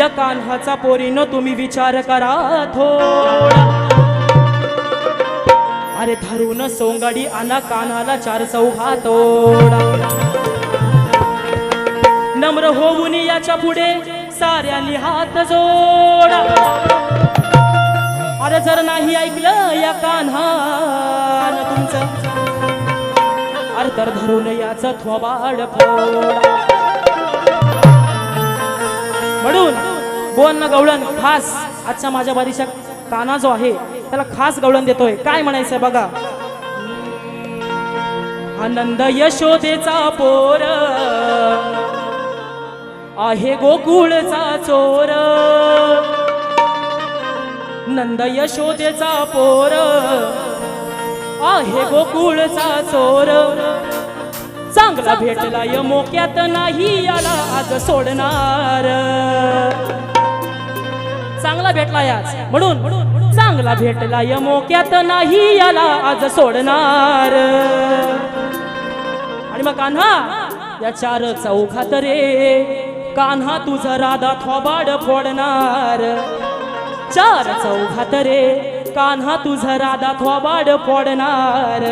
या कान्हाचा पोरीनो तुम्ही विचार करा थोडा. अरे धरून सोंगाडी आणा कान्हाला चार चौघा तोडा नम्र होऊन याच्यापुढे साऱ्यांनी हात जोडा. अरे जर नाही ऐकलं या कान्हान तुमचं अरे तर धरून याचं थोबाड फोडा. म्हणून बोल ना गवळण खास आजच्या माझ्या बारीच्या काना जो आहे त्याला खास गवळण देतोय. काय म्हणायचंय बघा? आनंद यशोदेचा पोर आहे गोकुळचा चोर. नंद यशोदेचा पोर आहे गोकुळचा चोर. चांगला भेटला य मोक्यात नाही याला आज सोडणार. चांगला भेटला याच. म्हणून चांगला भेटला य मोक्यात नाही याला आज सोडणार. आणि मग कान्हा या चार चौघात रे कान्हा तुझा राधा थोबाड फोडणार. चार चौघात रे कान्हा तुझा राधा थोबाड फोडणार.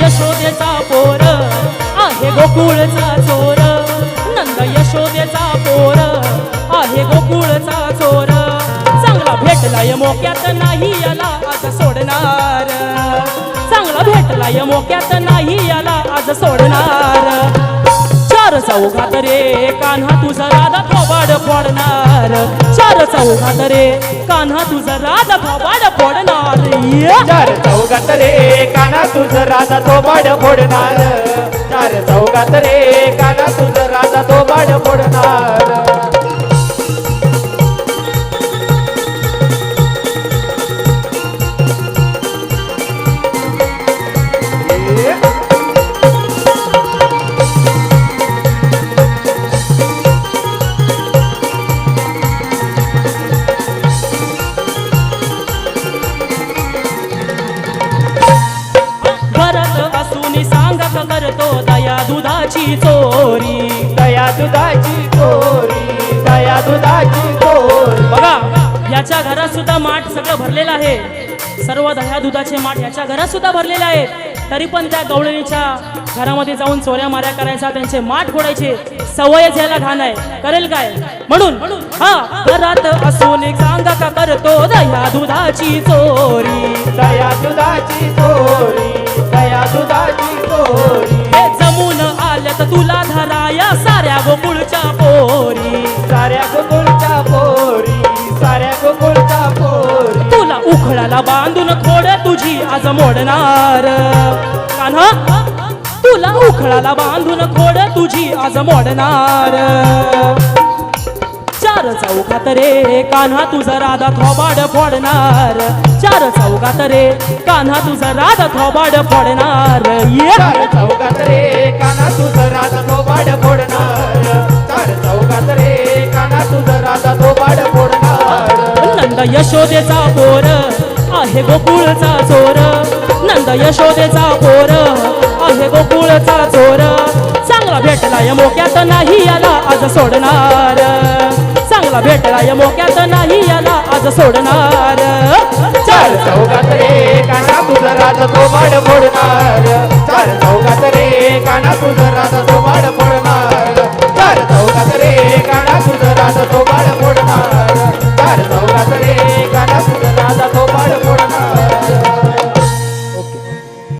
यशोदेचा पोर. आहे गोकुळचा चोर. नंद यशोदेचा पोर. आहे गोकुळचा चोर. चांगला भेटलाय मोक्यात नाही याला आज सोडणार. चांगला भेटलाय मोक्यात नाही याला आज सोडणार. चौघात रे कान्हा तुझा राधा थोबाड फोडणार चार चौघात रे कान्हा तुझा राधा थोबाड फोडणार चार चौघात रे काना तुझा राजा तो बाड फोडणार चार चौघात रे काना तुझा राजा तो बाड फोडणार दुधाची चोरी दया दुधाची चोरी दया दुधाची चोरी. बघा याच्या घरात सुद्धा माठ सगळं भरलेलं आहे. सर्व दह्या दुधाचे माठ याच्या घरात सुद्धा भरलेले आहेत. तरी पण त्या गवळणीच्या घरामध्ये जाऊन चोऱ्या माऱ्या करायचा त्यांचे माठ फोडायचे सवयच याला घाण आहे. करेल काय? म्हणून हा घरात असून सांगा का करतो दह्या दुधाची चोरी? दया दुधाची चोरी दया दुधाची चोरी. गोकुळच्या पोरी साऱ्या गोकुळच्या पोरी साऱ्या गोकुळच्या पोरी. तुला उखळाला बांधून खोड तुझी आज मोडणार. कान्हा तुला उखळाला बांधून खोड तुझी आज मोडणार. चार चौकात रे कान्हा तुझा राधा थोबाड फोडणार. चार चौकात रे कान्हा तुझा राधा थोबाड फोडणार. ये. चार चौघात रे यशोदेचा पोर. आहे गोकुळचा चोर. नंद यशोदेचा पोर. आहे गोकुळचा चोर. चांगला भेटलाय मोक्यात नाही याला आज सोडणार. चांगला भेटलाय मोक्यात नाही याला आज सोडणार. चार चौघात रे काना तुझा राजा तो बाड मोडणार. चार चौघात रे काना तुझा राजा तो बाड